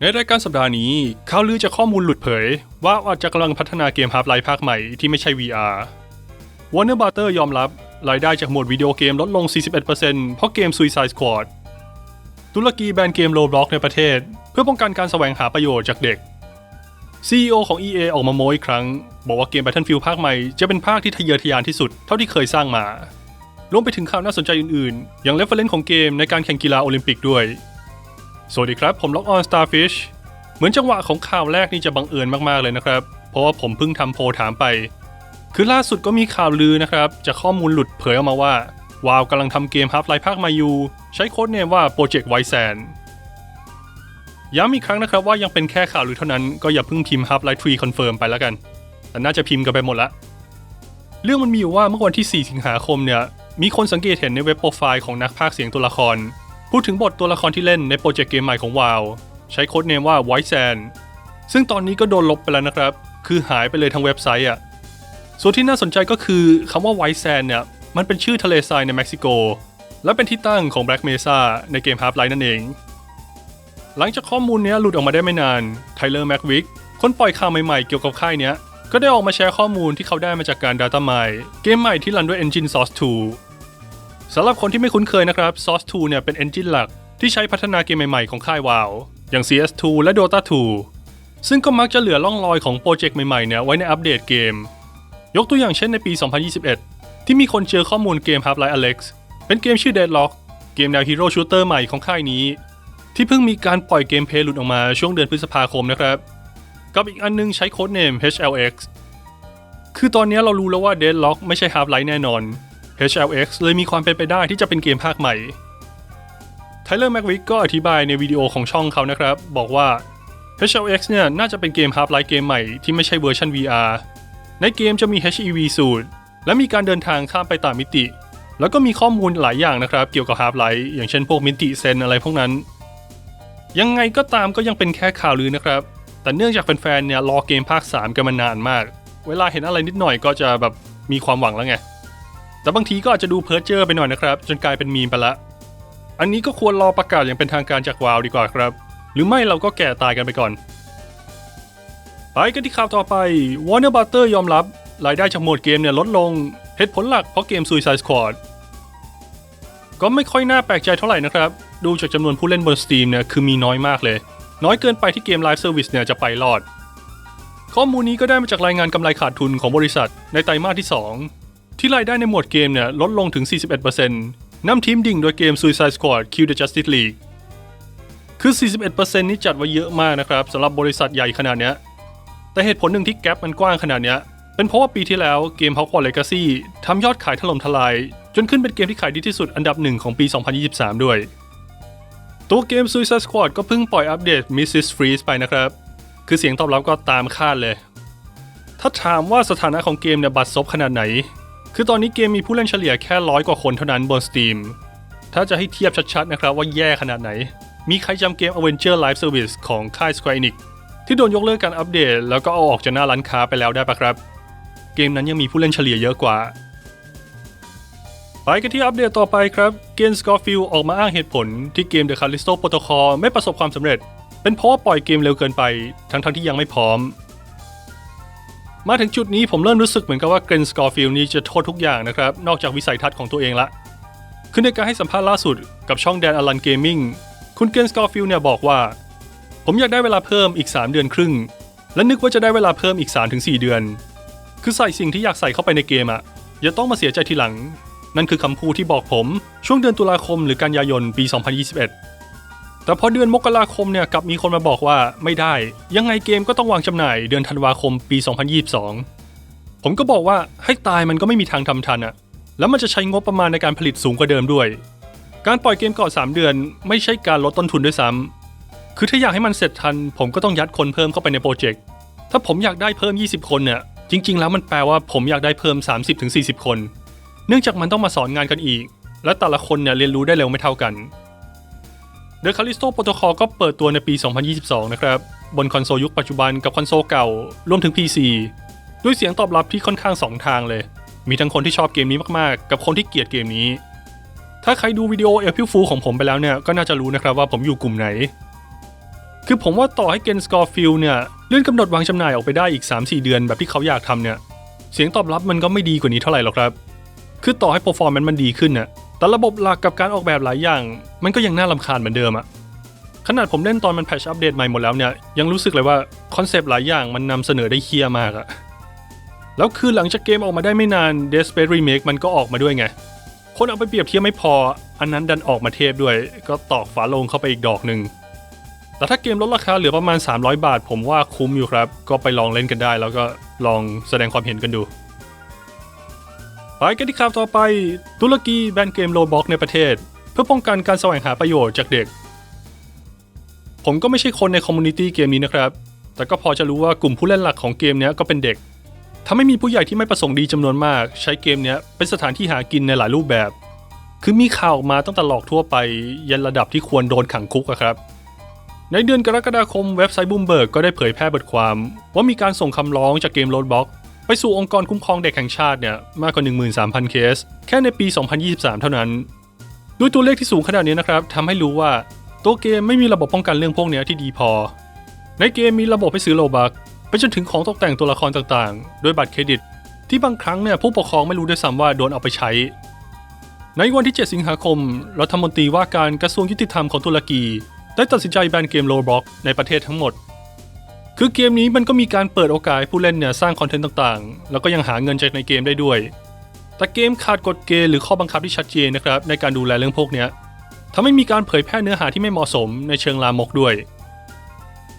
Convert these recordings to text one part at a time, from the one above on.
ในรายการสัปดาห์นี้ข่าวลือจากข้อมูลหลุดเผย ว่าอาจจะกำลังพัฒนาเกม Half-Life ภาคใหม่ที่ไม่ใช่ VR Warner Butter ยอมรับ รายได้จากหมวดวิดีโอเกมลดลง 41%เพราะเกม Suicide Squad ตุรกีแบนเกม Roblox ในประเทศ เพื่อป้องกันการแสวงหาประโยชน์จากเด็ก CEO ของ EA ออกมาโม้อีกครั้ง บอกว่าเกม Battlefield ภาคใหม่จะเป็นภาคที่ทะเยอทะยานที่สุดเท่าที่เคยสร้างมารวมไปถึงข่าวน่าสนใจอื่นๆ อย่างเรฟเฟรนซ์ของเกมในการแข่งกีฬาโอลิมปิกด้วย สวัสดีครับ ผมล็อกออน Starfish เหมือนจังหวะของข่าวแรกนี่จะบังเอิญมากๆเลยนะครับ เพราะว่าผมเพิ่งทำโพลถามไป คือล่าสุดก็มีข่าวลือนะครับจากข้อมูลหลุดเผยออกมาว่าวาวกำลังทำเกม Half-Life ภาคม่อยู่ใช้โค้ดเนมว่า Project White Sand ย้ำอีกครั้งนะครับว่ายังเป็นแค่ข่าวลือเท่านั้นก็อย่าเพิ่งพิมพ์ Half-Life 3 Confirm ไปแล้วกัน แต่น่าจะพิมพ์กันไปหมดละเรื่องมันมีอยู่ว่าเมื่อวันที่ 4 สิงหาคมเนี่ยมีคนสังเกตเห็นในเว็บโปรไฟล์ของนักพากย์เสียงตัวละคร พูดถึงบทตัวละครที่เล่นในโปรเจกต์เกมใหม่ของวาวใช้โค้ดเนมว่า White Sand ซึ่งตอนนี้ก็โดนลบไปแล้วนะครับ คือหายไปเลยทั้งเว็บไซต์อะ ส่วนที่น่าสนใจก็คือคำว่า White Sand เนี่ย มันเป็นชื่อทะเลทรายในเม็กซิโก และเป็นที่ตั้งของ Black Mesa ในเกม Half-Life นั่นเอง หลังจากข้อมูลนี้หลุดออกมาได้ไม่นาน ไทเลอร์แม็กวิกคนปล่อยข่าวใหม่ๆเกี่ยวกับค่ายเนี้ย ก็ได้ออกมาแชร์ข้อมูลที่เขาได้มาจากการ Data Mine เกมใหม่ที่รันด้วย Engine Source 2 สำหรับคนที่ไม่คุ้นเคยนะครับ Source 2 เนี่ยเป็น Engine หลักที่ใช้พัฒนาเกมใหม่ๆของค่าย WoW อย่าง CS2 และ Dota 2 ซึ่งก็มักจะเหลือร่องรอยของโปรเจกต์ใหม่ๆเนี่ยไว้ในอัปเดตเกม ยกตัวอย่างเช่นในปี 2021 ที่มีคนเจอข้อมูลเกม Half-Life Alyx เป็นเกมชื่อ Deadlock เกมแนวฮีโร่ชูเตอร์ใหม่ของค่ายนี้ ที่เพิ่งมีการปล่อยเกมเพลย์หลุดออกมาช่วงเดือนพฤษภาคมนะครับ กับอีกอันนึงใช้โค้ดเนม HLX คือตอนนี้เรารู้แล้วว่า Deadlock ไม่ใช่ Half-Life แน่นอน HLX เลยมีความเป็นไปได้ที่จะเป็นเกมภาคใหม่ไทเลอร์แม็กวิกก็อธิบายในวิดีโอของช่องเขานะครับ บอกว่า HLX เนี่ยน่าจะเป็นเกม Half-Life เกมใหม่ที่ไม่ใช่เวอร์ชัน VR ในเกมจะมี HEV สูตร และมีการเดินทางข้ามไปต่างมิติ แล้วก็มีข้อมูลหลายอย่างนะครับ เกี่ยวกับ Half-Life อย่างเช่นพวกมิติเซนอะไรพวกนั้น ยังไงก็ตามก็ยังเป็นแค่ข่าวลือนะครับ แต่เนื่องจากแฟนๆเนี่ยรอเกมภาค 3 กันมานานมาก เวลาเห็นอะไรนิดหน่อยก็จะแบบมีความหวังแล้วไง แต่บางทีก็อาจจะดูเพ้อเจ้อไปหน่อยนะครับ จนกลายเป็นมีมไปละ อันนี้ก็ควรรอประกาศอย่างเป็นทางการจากวาวดีกว่าครับ หรือไม่เราก็แก่ตายกันไปก่อน ไปกันที่ข่าวต่อไป Warner Butter ยอมรับ รายได้จากโหมดเกมเนี่ยลดลงเหตุผลหลักเพราะเกม Suicide Squad ก็ไม่ค่อยน่าแปลกใจเท่าไหร่นะครับ ดูจากจำนวนผู้เล่นบน Steam เนี่ยคือมีน้อยมากเลย น้อยเกินไปที่เกม Live Service เนี่ยจะไปรอด ข้อมูลนี้ก็ได้มาจากรายงานกำไรขาดทุนของบริษัทในไตรมาสที่ 2 ที่รายได้ในหมวดเกมเนี่ยลดลงถึง 41%นำทีมดิ่งโดยเกม Suicide Squad Kill the Justice League คือ 41%นี่จัดไว้เยอะมากนะครับสำหรับบริษัทใหญ่ขนาดเนี้ย แต่เหตุผลหนึ่งที่แกลบมันกว้างขนาดเนี้ย เป็นเพราะว่าปีที่แล้วเกม Hogwarts Legacy ทำยอดขายถล่มทลาย จนขึ้นเป็นเกมที่ขายดีที่สุดอันดับหนึ่งของปี 2023 ด้วย ตัวเกม Suicide Squad ก็เพิ่งปล่อยอัปเดต Mrs. Freeze ไปนะครับ คือเสียงตอบรับก็ตามคาดเลย ถ้าถามว่าสถานะของเกมเนี่ยบัดซบขนาดไหน คือตอนนี้เกมมีผู้เล่นเฉลี่ยแค่ร้อยกว่าคนเท่านั้นบน Steam ถ้าจะให้เทียบชัดๆนะครับว่าแย่ขนาดไหน มีใครจำเกม Avenger Live Service ของค่าย Square Enix ที่โดนยกเลิกการอัปเดต แล้วก็เอาออกจากหน้าร้านค้าไปแล้วได้ปะครับ เกมนั้นยังมีผู้เล่นเฉลี่ยเยอะกว่า ไปกันที่อัปเดตต่อไปครับ เกนสกอร์ฟิลออกมาอ้างเหตุผลที่เกม The Callisto Protocol ไม่ประสบความสำเร็จ เป็นเพราะว่าปล่อยเกมเร็วเกินไป ทั้งๆทที่ยังไม่พร้อม มาถึงจุดนี้ผมเริ่มรู้สึกเหมือนกับว่าเกรนสกอร์ฟิลนี่จะโทษทุกอย่างนะครับ นอกจากวิสัยทัศน์ของตัวเองละคือในการให้สัมภาษณ์ล่าสุดกับช่องแดนอลันเกมมิ่งคุณเกรนสกอร์ฟิลเนี่ยบอกว่า ผมอยากได้เวลาเพิ่มอีก 3 เดือนครึ่ง และนึกว่าจะได้เวลาเพิ่มอีก 3-4 เดือน คือใส่สิ่งที่อยากใส่เข้าไปในเกมอะอย่าต้องมาเสียใจทีหลัง นั่นคือคำพูดที่บอกผมช่วงเดือนตุลาคมหรือกันยายนปี 2021 แต่พอเดือนมกราคมเนี่ยกลับมีคนมาบอกว่าไม่ได้ ยังไงเกมก็ต้องวางจำหน่ายเดือนธันวาคมปี 2022 ผมก็บอกว่าให้ตายมันก็ไม่มีทางทำทันอะแล้วมันจะใช้งบประมาณในการผลิตสูงกว่าเดิมด้วย การปล่อยเกมก่อน3 เดือน ไม่ใช่การลดต้นทุนด้วยซ้ำคือถ้าอยากให้มันเสร็จทัน ผมก็ต้องยัดคนเพิ่มเข้าไปในโปรเจกต์ถ้าผมอยากได้เพิ่ม 20 คนเนี่ยจริง ๆ แล้วมันแปลว่าผมอยากได้เพิ่ม 30-40 คน เนื่องจากมันต้องมาสอนงานกันอีก และแต่ละคนเนี่ยเรียนรู้ได้เร็วไม่เท่ากัน The Callisto Protocol ก็เปิดตัวในปี 2022 นะครับ บนคอนโซลยุคปัจจุบันกับคอนโซลเก่ารวมถึง PC ด้วยเสียงตอบรับที่ค่อนข้างสองทางเลย มีทั้งคนที่ชอบเกมนี้มากๆ กับคนที่เกลียดเกมนี้ ถ้าใครดูวิดีโอเอพิฟูของผมไปแล้วเนี่ย ก็น่าจะรู้นะครับว่าผมอยู่กลุ่มไหน คือผมว่าต่อให้เกนสกอร์ฟิลเนี่ยเลื่อนกำหนดวางจำหน่ายออกไปได้อีก 3-4 เดือนแบบที่เขาอยากทำเนี่ยเสียงตอบรับมันก็ไม่ดีกว่านี้เท่าไหร่หรอกครับ คือต่อให้ performance มันดีขึ้นน่ะ แต่ระบบหลักกับการออกแบบหลายอย่าง มันก็ยังน่าลำคาญเหมือนเดิมอะขนาดผมเล่นตอนมันแพชอัปเดตใหม่หมดแล้วเนี่ย ยังรู้สึกเลยว่าคอนเซปต์หลายอย่างมันนำเสนอได้เคียมากอะแล้วคือหลังจากเกมออกมาได้ไม่นาน Dead Space Remake มันก็ออกมาด้วยไง คนเอาไปเปรียบเทียบไม่พอ อันนั้นดันออกมาเทพด้วย ก็ตอกฝาลงเข้าไปอีกดอกหนึ่งแต่ถ้าเกมลดราคาเหลือประมาณ 300 บาท ผมว่าคุ้มอยู่ครับ ก็ไปลองเล่นกันได้ แล้วก็ลองแสดงความเห็นกันดู ไปกันที่ข่าวต่อไป ตุรกีแบนเกมโลบ็อกในประเทศ เพื่อป้องกันการแสวงหาประโยชน์จากเด็ก ผมก็ไม่ใช่คนในคอมมูนิตี้เกมนี้นะครับ แต่ก็พอจะรู้ว่ากลุ่มผู้เล่นหลักของเกมนี้ก็เป็นเด็กทำให้มีผู้ใหญ่ที่ไม่ประสงค์ดีจำนวนมาก ใช้เกมนี้เป็นสถานที่หากินในหลายรูปแบบ คือมีข่าวออกมาตั้งแต่หลอกทั่วไป ยันระดับที่ควรโดนขังคุกครับในเดือนกรกฎาคมเว็บไซต์บูมเบิร์กก็ได้เผยแพร่บทความ ว่ามีการส่งคำร้องจากเกมโรดบ็อก ไปสู่องค์กรคุ้มครองเด็กแห่งชาติเนี่ยมากกว่า 13,000 เคส แค่ในปี 2023 เท่านั้น ด้วยตัวเลขที่สูงขนาดนี้นะครับทำให้รู้ว่าตัวเกมไม่มีระบบป้องกันเรื่องพวกนี้ที่ดีพอ ในเกมมีระบบให้ซื้อโลบักไปจนถึงของตกแต่งตัวละครต่างๆ ด้วยบัตรเครดิต ที่บางครั้งเนี่ยผู้ปกครองไม่รู้ด้วยซ้ำว่าโดนเอาไปใช้ ในวันที่ 7 สิงหาคม รัฐมนตรีว่าการกระทรวงยุติธรรมของตุรกี ได้ตัดสินใจแบนเกมโลบ็อกในประเทศทั้งหมด คือเกมนี้มันก็มีการเปิดโอกาสให้ผู้เล่นเนี่ยสร้างคอนเทนต์ต่างๆ แล้วก็ยังหาเงินจากในเกมได้ด้วย แต่เกมขาดกฎเกณฑ์หรือข้อบังคับที่ชัดเจนนะครับในการดูแลเรื่องพวกนี้ทำให้มีการเผยแพร่เนื้อหาที่ไม่เหมาะสมในเชิงลามกด้วย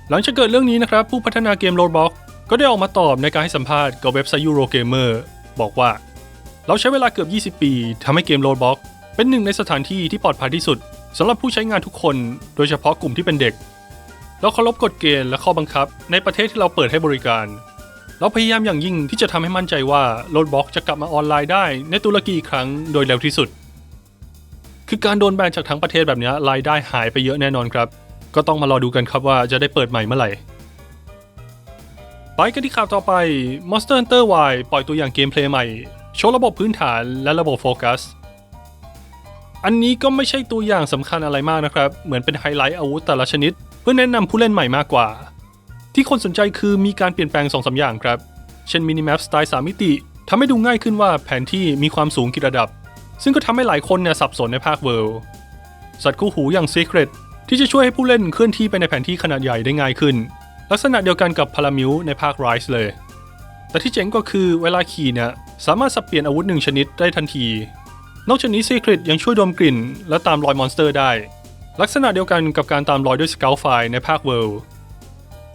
หลังจากเกิดเรื่องนี้นะครับผู้พัฒนาเกมโรบ็อกก็ได้ออกมาตอบในการให้สัมภาษณ์กับเว็บไซต์ Eurogamer บอกว่า เราใช้เวลาเกือบ 20 ปีทำให้เกมโรบ็อกเป็นหนึ่งในสถานที่ที่ปลอดภัยที่สุดสำหรับผู้ใช้งานทุกคน โดยเฉพาะกลุ่มที่เป็นเด็ก เราเคารพกฎเกณฑ์และข้อบังคับ ในประเทศที่เราเปิดให้บริการ เราพยายามอย่างยิ่งที่จะทำให้มั่นใจว่าโรดบ็อกจะกลับมาออนไลน์ได้ในตุรกีอีกครั้งโดยเร็วที่สุด คือการโดนแบนจากทั้งประเทศแบบนี้รายได้หายไปเยอะแน่นอนครับ ก็ต้องมารอดูกันครับว่าจะได้เปิดใหม่เมื่อไหร่ไปกันที่ข่าวต่อไป Monster Hunter Y ปล่อยตัวอย่างเกมเพลย์ใหม่ โชว์ระบบพื้นฐานและระบบโฟกัส อันนี้ก็ไม่ใช่ตัวอย่างสำคัญอะไรมากนะครับ เหมือนเป็นไฮไลท์อาวุธแต่ละชนิด เพื่อแนะนำผู้เล่นใหม่มากกว่า ที่คนสนใจคือมีการเปลี่ยนแปลง2อสอย่างครับ เช่นมินิแมปสไตล์ 3 มิติทำให้ดูง่ายขึ้นว่าแผนที่มีความสูงกี่ระดับ ซึ่งก็ทำให้หลายคนเนี่ยสับสนในภาคเวิลด์สัตว์คู่หูอย่าง Secret ที่จะช่วยให้ผู้เล่นเคลื่อนที่ไปในแผนที่ขนาดใหญ่ได้ง่ายขึ้น ลักษณะเดียวกันกับพารามิวในภาค Rise เลย แต่ที่เจ๋งก็คือเวลาขี่เนี่ยสามารถสับเปลี่ยนอาวุธหนึ่งชนิดได้ทันที นอกจากนี้ Secret ยังช่วยดมกลิ่น และตามรอยมอนสเตอร์ได้ ลักษณะเดียวกันกับการตามรอยด้วยสเกลไฟในภาคเวิลด์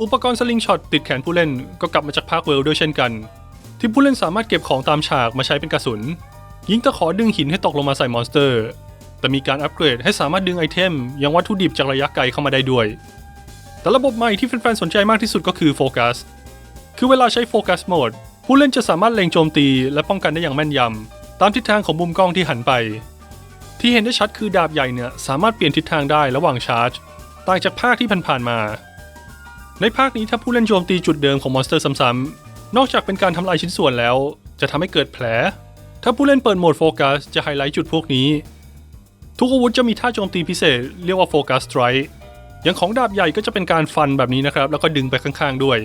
อุปกรณ์สลิงช็อตติดแขนผู้เล่นก็กลับมาจากภาคเวิลด์ด้วยเช่นกัน ที่ผู้เล่นสามารถเก็บของตามฉากมาใช้เป็นกระสุน ยิงตะขอดึงหินให้ตกลงมาใส่มอนสเตอร์ แต่มีการอัปเกรดให้สามารถดึงไอเทมยังวัตถุดิบจากระยะไกลเข้ามาได้ด้วย แต่ระบบใหม่ที่แฟนๆสนใจมากที่สุดก็คือโฟกัสคือเวลาใช้โฟกัสโหมดผู้เล่นจะสามารถเล็งโจมตีและป้องกันได้อย่างแม่นยำตามทิศทางของมุมกล้องที่หันไป ที่เห็นได้ชัดคือดาบใหญ่เนี่ยสามารถเปลี่ยนทิศทางได้ระหว่างชาร์จ ต่างจากภาคที่ผ่านๆมา ในภาคนี้ถ้าผู้เล่นโจมตีจุดเดิมของมอนสเตอร์ซ้ำๆ นอกจากเป็นการทำลายชิ้นส่วนแล้ว จะทำให้เกิดแผล ถ้าผู้เล่นเปิดโหมดโฟกัสจะไฮไลท์จุดพวกนี้ ทุกอาวุธจะมีท่าโจมตีพิเศษเรียกว่าโฟกัส s t ไร k e อย่างของดาบใหญ่ก็จะเป็นการฟันแบบนี้นะครับ แล้วก็ดึงไปข้างๆด้วย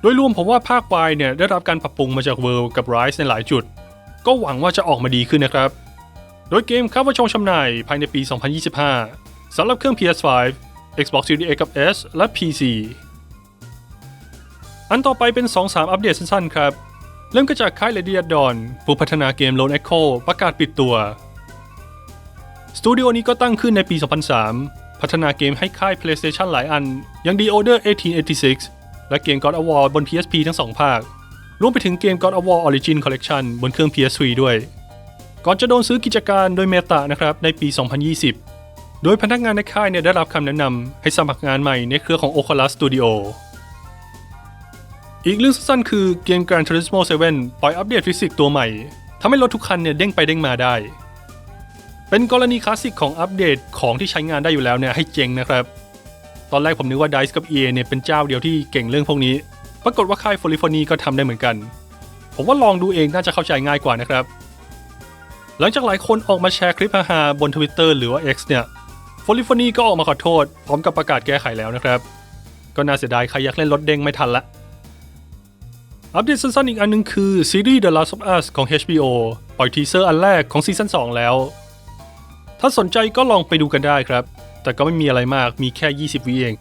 โดยรวมผมว่าภาค Y เนี่ยได้รับการปรับปรุงมาจาก World กับ Rise ในหลายจุด ก็หวังว่าจะออกมาดีขึ้นนะครับ โดยเกมคาดว่าชงชำหน่ายภายในปี 2025 สำหรับเครื่อง PS5 Xbox Series X กับ S และ PC อันต่อไปเป็น 2-3 อัปเดตสั้นๆ ครับ เริ่มก็จากค่าย Lady a d o n ผู้พัฒนาเกม Lone Echo ประกาศปิดตัว สตูดิโอนี้ก็ตั้งขึ้นในปี 2003 พัฒนาเกมให้ค่าย PlayStation หลายอัน อย่าง The Order 1886 และเกม God of War บน PSP ทั้งสองภาค รวมไปถึงเกม God of War Origin Collection บนเครื่อง PS3 ด้วย ก่อนจะโดนซื้อกิจการโดยเมตานะครับในปี 2020 โดยพนักงานในค่ายเนี่ยได้รับคำแนะนำให้สมัครงานใหม่ในเครือของ Oculus Studio อีกเรื่องสั้นๆคือเกม Gran Turismo 7 ปล่อยอัปเดตฟิสิกส์ตัวใหม่ทำให้รถทุกคันเนี่ยเด้งไปเด้งมาได้ เป็นกรณีคลาสสิกของอัปเดตของที่ใช้งานได้อยู่แล้วเนี่ยให้เจ๋งนะครับ ตอนแรกผมนึกว่า DICE กับ EA เนี่ยเป็นเจ้าเดียวที่เก่งเรื่องพวกนี้ ปรากฏว่าค่าย f o l i f o n y ก็ทำได้เหมือนกัน ผมว่าลองดูเองน่าจะเข้าใจง่ายกว่านะครับ หลังจากหลายคนออกมาแชร์คลิปฮาๆบน Twitter หรือว่า X เนี่ยฟอลิฟอนีก็ออกมาขอโทษ พร้อมกับประกาศแก้ไขแล้วนะครับ ก็น่าเสียดายใครอยากเล่นรถเด้งไม่ทันละ อัปเดตสั้นๆอีกอันหนึงคือซีรีส์ The Last of Us ของ HBO ปล่อยทีเซอร์อันแรกของซีซั่น2แล้ว ถ้าสนใจก็ลองไปดูกันได้ครับ แต่ก็ไม่มีอะไรมากมีแค่ 20 วิเอง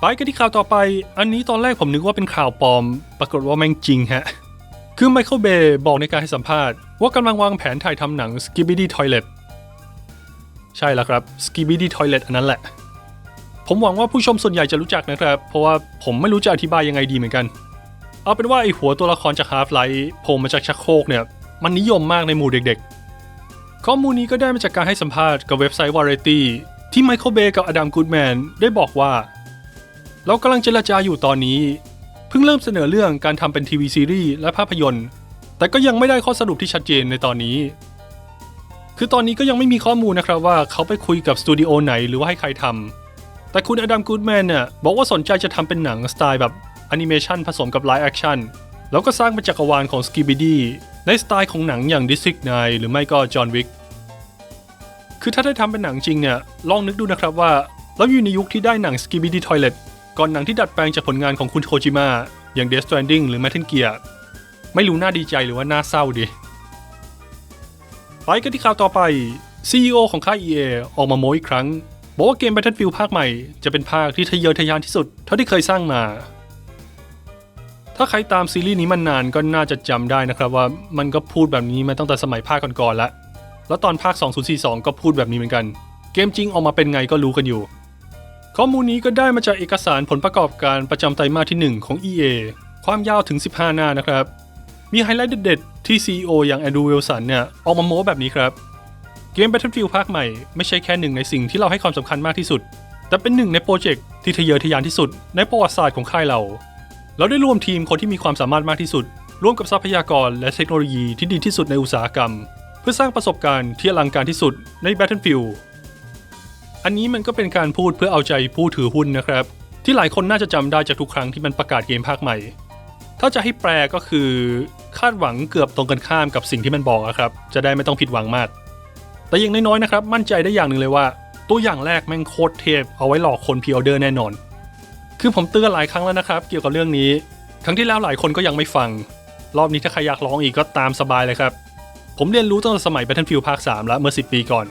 ไปกันที่ข่าวต่อไป อันนี้ตอนแรกผมนึกว่าเป็นข่าวปลอม ปรากฏว่าแม่งจริงฮะ คือไมเคิลเบย์บอกในการให้สัมภาษณ์ ว่ากำลังวางแผนถ่ายทำหนัง Skibidi Toilet ใช่แล้วครับ Skibidi Toilet อันนั้นแหละ ผมหวังว่าผู้ชมส่วนใหญ่จะรู้จักนะครับ เพราะว่าผมไม่รู้จะอธิบายยังไงดีเหมือนกัน เอาเป็นว่าไอหัวตัวละครจาก Half-Life โผล่มาจากชักโครกเนี่ย มันนิยมมากในหมู่เด็กๆ ข้อมูลนี้ก็ได้มาจากการให้สัมภาษณ์กับเว็บไซต์ Variety ที่ไมเคิลเบย์กับอดัมกูดแมนได้บอกว่า เรากำลังเจรจาอยู่ตอนนี้ พิ่งเริ่มเสนอเรื่องการทำเป็นทีวีซีรีส์และภาพยนตร์ แต่ก็ยังไม่ได้ข้อสรุปที่ชัดเจนในตอนนี้ คือตอนนี้ก็ยังไม่มีข้อมูลนะครับว่าเขาไปคุยกับสตูดิโอไหนหรือว่าให้ใครทำ แต่คุณอดัมกูดแมนเนี่ยบอกว่าสนใจจะทำเป็นหนังสไตล์แบบแอนิเมชันผสมกับไลฟ์แอคชั่น แล้วก็สร้างเป็นจักรวาลของสกิบิดี้ในสไตล์ของหนังอย่าง District 9 หรือไม่ก็จอห์นวิกคือถ้าได้ทำเป็นหนังจริงเนี่ย ลองนึกดูนะครับว่า เราอยู่ในยุคที่ได้หนัง Skibidi Toilet ก่อนหนังที่ดัดแปลงจากผลงานของคุณโคจิมะอย่าง Death Stranding หรือ Metal Gear ไม่รู้น่าดีใจหรือว่าน่าเศร้าดี ไปกันที่ข่าวต่อไป CEO ของค่าย EA ออกมาโม้อีกครั้ง บอกว่าเกม Battlefield ภาคใหม่จะเป็นภาคที่ทะเยอทะยานที่สุด เท่าที่เคยสร้างมา ถ้าใครตามซีรีส์นี้มานานก็น่าจะจำได้นะครับว่ามันก็พูดแบบนี้มาตั้งแต่สมัยภาคก่อนๆแล้วแล้วตอนภาค 2042 ก็พูดแบบนี้เหมือนกัน เกมจริงออกมาเป็นไงก็รู้กันอยู่ ข้อมูลนี้ก็ได้มาจากเอกสารผลประกอบการประจำไตรมาสที่ 1 ของ EA ความยาวถึง 15 หน้านะครับ มีไฮไลท์เด็ดๆ ที่ CEO อย่างแอนดรูวิลสันเนี่ย ออกมาโม้แบบนี้ครับ เกม Battlefield ภาคใหม่ไม่ใช่แค่หนึ่งในสิ่งที่เราให้ความสำคัญมากที่สุด แต่เป็นหนึ่งในโปรเจกต์ที่ทะเยอทะยานที่สุดในประวัติศาสตร์ของค่ายเรา เราได้รวมทีมคนที่มีความสามารถมากที่สุด ร่วมกับทรัพยากรและเทคโนโลยีที่ดีที่สุดในอุตสาหกรรม เพื่อสร้างประสบการณ์ที่อลังการที่สุดใน Battlefield อันนี้มันก็เป็นการพูดเพื่อเอาใจผู้ถือหุ้นนะครับ ที่หลายคนน่าจะจำได้จากทุกครั้งที่มันประกาศเกมภาคใหม่ ถ้าจะให้แปลก็คือคาดหวังเกือบตรงกันข้ามกับสิ่งที่มันบอกอะครับ จะได้ไม่ต้องผิดหวังมาก แต่อย่างน้อยๆนะครับ มั่นใจได้อย่างหนึ่งเลยว่า ตัวอย่างแรกแม่งโคตรเทพเอาไว้หลอกคนพ r ออเดอร์แน่นอน คือผมเตือนหลายครั้งแล้วนะครับ เกี่ยวกับเรื่องนี้ ครั้งที่แล้วหลายคนก็ยังไม่ฟัง รอบนี้ถ้าใครอยากร้องอีกก็ตามสบายเลยครับ ผมเรียนรู้ตั้งแต่สมัย Battlefield ภาค3แล้วเมื่อ 10 ปีก่อน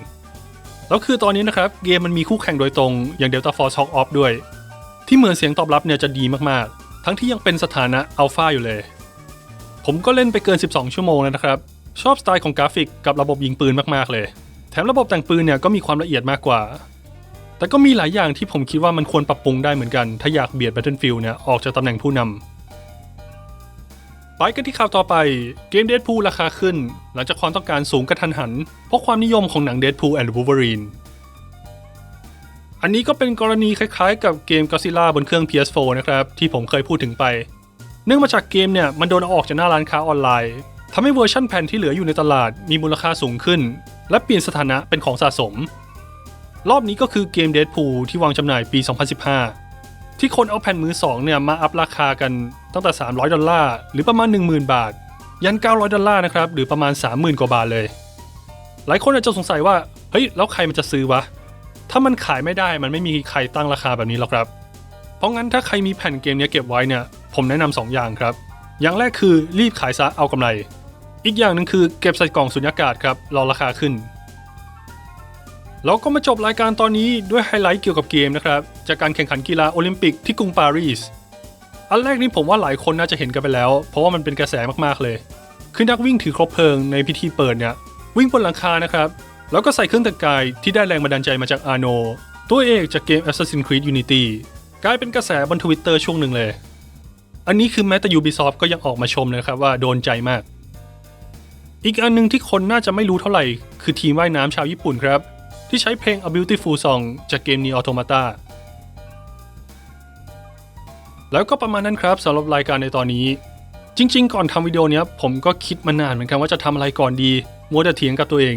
แล้วคือตอนนี้นะครับเกมมันมีคู่แข่งโดยตรงอย่าง Delta Force Shock Off ด้วย ที่เหมือนเสียงตอบรับเนี่ยจะดีมากๆ ทั้งที่ยังเป็นสถานะอัลฟาอยู่เลย ผมก็เล่นไปเกิน 12 ชั่วโมงแล้วนะครับ ชอบสไตล์ของกราฟิกกับระบบยิงปืนมากๆเลย แถมระบบแต่งปืนเนี่ยก็มีความละเอียดมากกว่า แต่ก็มีหลายอย่างที่ผมคิดว่ามันควรปรับปรุงได้เหมือนกัน ถ้าอยากเบียด Battlefield เนี่ยออกจากตำแหน่งผู้นำ ไปกันที่ข่าวต่อไป เกม Deadpool ราคาขึ้น หลังจากความต้องการสูงกระทันหัน เพราะความนิยมของหนัง Deadpool and Wolverine อันนี้ก็เป็นกรณีคล้ายๆ กับเกม Godzilla บนเครื่อง PS4 นะครับ ที่ผมเคยพูดถึงไป เนื่องมาจากเกมเนี่ย มันโดนเอาออกจากหน้าร้านค้าออนไลน์ทำให้เวอร์ชันแผ่นที่เหลืออยู่ในตลาดมีมูลค่าสูงขึ้น และเปลี่ยนสถานะเป็นของสะสม รอบนี้ก็คือเกม Deadpool ที่วางจำหน่ายปี 2015 ที่คนเอาแผ่นมือสองเนี่ยมาอัพราคากันตั้งแต่ 300 ดอลลาร์หรือประมาณ 10,000 บาท ยัน 900 ดอลลาร์นะครับหรือประมาณ 30,000 กว่าบาทเลย หลายคนอาจจะสงสัยว่าเฮ้ยแล้วใครมันจะซื้อวะ ถ้ามันขายไม่ได้มันไม่มีใครตั้งราคาแบบนี้หรอกครับ เพราะงั้นถ้าใครมีแผ่นเกมนี้เก็บไว้เนี่ยผมแนะนำสองอย่างครับ อย่างแรกคือรีบขายซะเอากำไร อีกอย่างหนึ่งคือเก็บใส่กล่องสุญญากาศครับรอราคาขึ้น เราก็มาจบรายการตอนนี้ด้วยไฮไลท์เกี่ยวกับเกมนะครับ จากการแข่งขันกีฬาโอลิมปิกที่กรุงปารีส อันแรกนี้ผมว่าหลายคนน่าจะเห็นกันไปแล้ว เพราะว่ามันเป็นกระแสมากๆเลย คือนักวิ่งถือครบเพลิงในพิธีเปิดเนี่ยวิ่งบนหลังคานะครับ แล้วก็ใส่เครื่องแต่งกายที่ได้แรงบันดาลใจมาจากอาโน ตัวเอกจากเกม Assassin's Creed Unity กลายเป็นกระแสบนทวิตเตอร์ช่วงหนึ่งเลย อันนี้คือแม้แต่ Ubisoft ก็ยังออกมาชมเลยครับว่าโดนใจมาก อีกอันหนึงที่คนน่าจะไม่รู้เท่าไหร่ คือทีมว่ายน้ำชาวญี่ปุ่นครับ ที่ใช้เพลง A Beautiful Song จากเกม Nier Automata แล้วก็ประมาณนั้นครับสำหรับรายการในตอนนี้ จริง ๆ ก่อนทำวิดีโอเนี้ยผมก็คิดมานานเหมือนกันว่าจะทำอะไรก่อนดี มัวแต่เถียงกับตัวเอง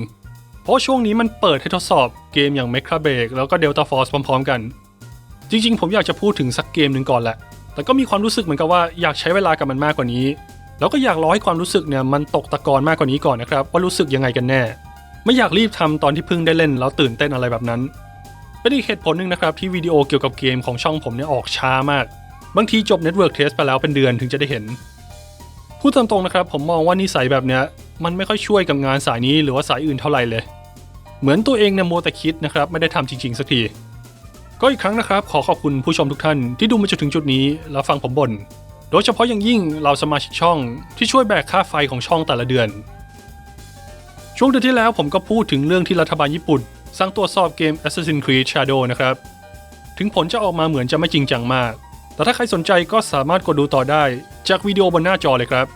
เพราะช่วงนี้มันเปิดให้ทดสอบเกมอย่าง m e c h a b r e a k แล้วก็ Delta Force พร้อม ๆ กัน จริง ๆ ผมอยากจะพูดถึงสักเกมหนึ่งก่อนแหละ แต่ก็มีความรู้สึกเหมือนกับว่าอยากใช้เวลากับมันมากกว่านี้ แล้วก็อยากรอให้ความรู้สึกเนี่ยมันตกตะกอนมากกว่านี้ก่อนนะครับว่ารู้สึกยังไงกันแน่ ไม่อยากรีบทำตอนที่เพิ่งได้เล่นแล้วตื่นเต้นอะไรแบบนั้นเป็นอีกเหตุผลหนึ่งนะครับที่วิดีโอเกี่ยวกับเกมของช่องผมเนี่ยออกช้ามาก บางทีจบ Network Test ไปแล้วเป็นเดือนถึงจะได้เห็น พูดตามตรงนะครับ ผมมองว่านิสัยแบบเนี้ยมันไม่ค่อยช่วยกับงานสายนี้หรือว่าสายอื่นเท่าไหร่เลย เหมือนตัวเองเนี่ยมัวแต่คิดนะครับไม่ได้ทำจริงๆสักที ก็อีกครั้งนะครับ ขอขอบคุณผู้ชมทุกท่านที่ดูมาจนถึงจุดนี้แล้วฟังผมบ่นโดยเฉพาะอย่างยิ่งเราสมาชิกช่องที่ช่วยแบกค่าไฟของช่องแต่ละเดือน ช่วงเดือนที่แล้วผมก็พูดถึงเรื่องที่รัฐบาลญี่ปุ่น สั่งตรวจสอบเกม Assassin's Creed Shadow นะครับ ถึงผลจะออกมาเหมือนจะไม่จริงจังมาก แต่ถ้าใครสนใจก็สามารถกดดูต่อได้จากวิดีโอบนหน้าจอเลยครับ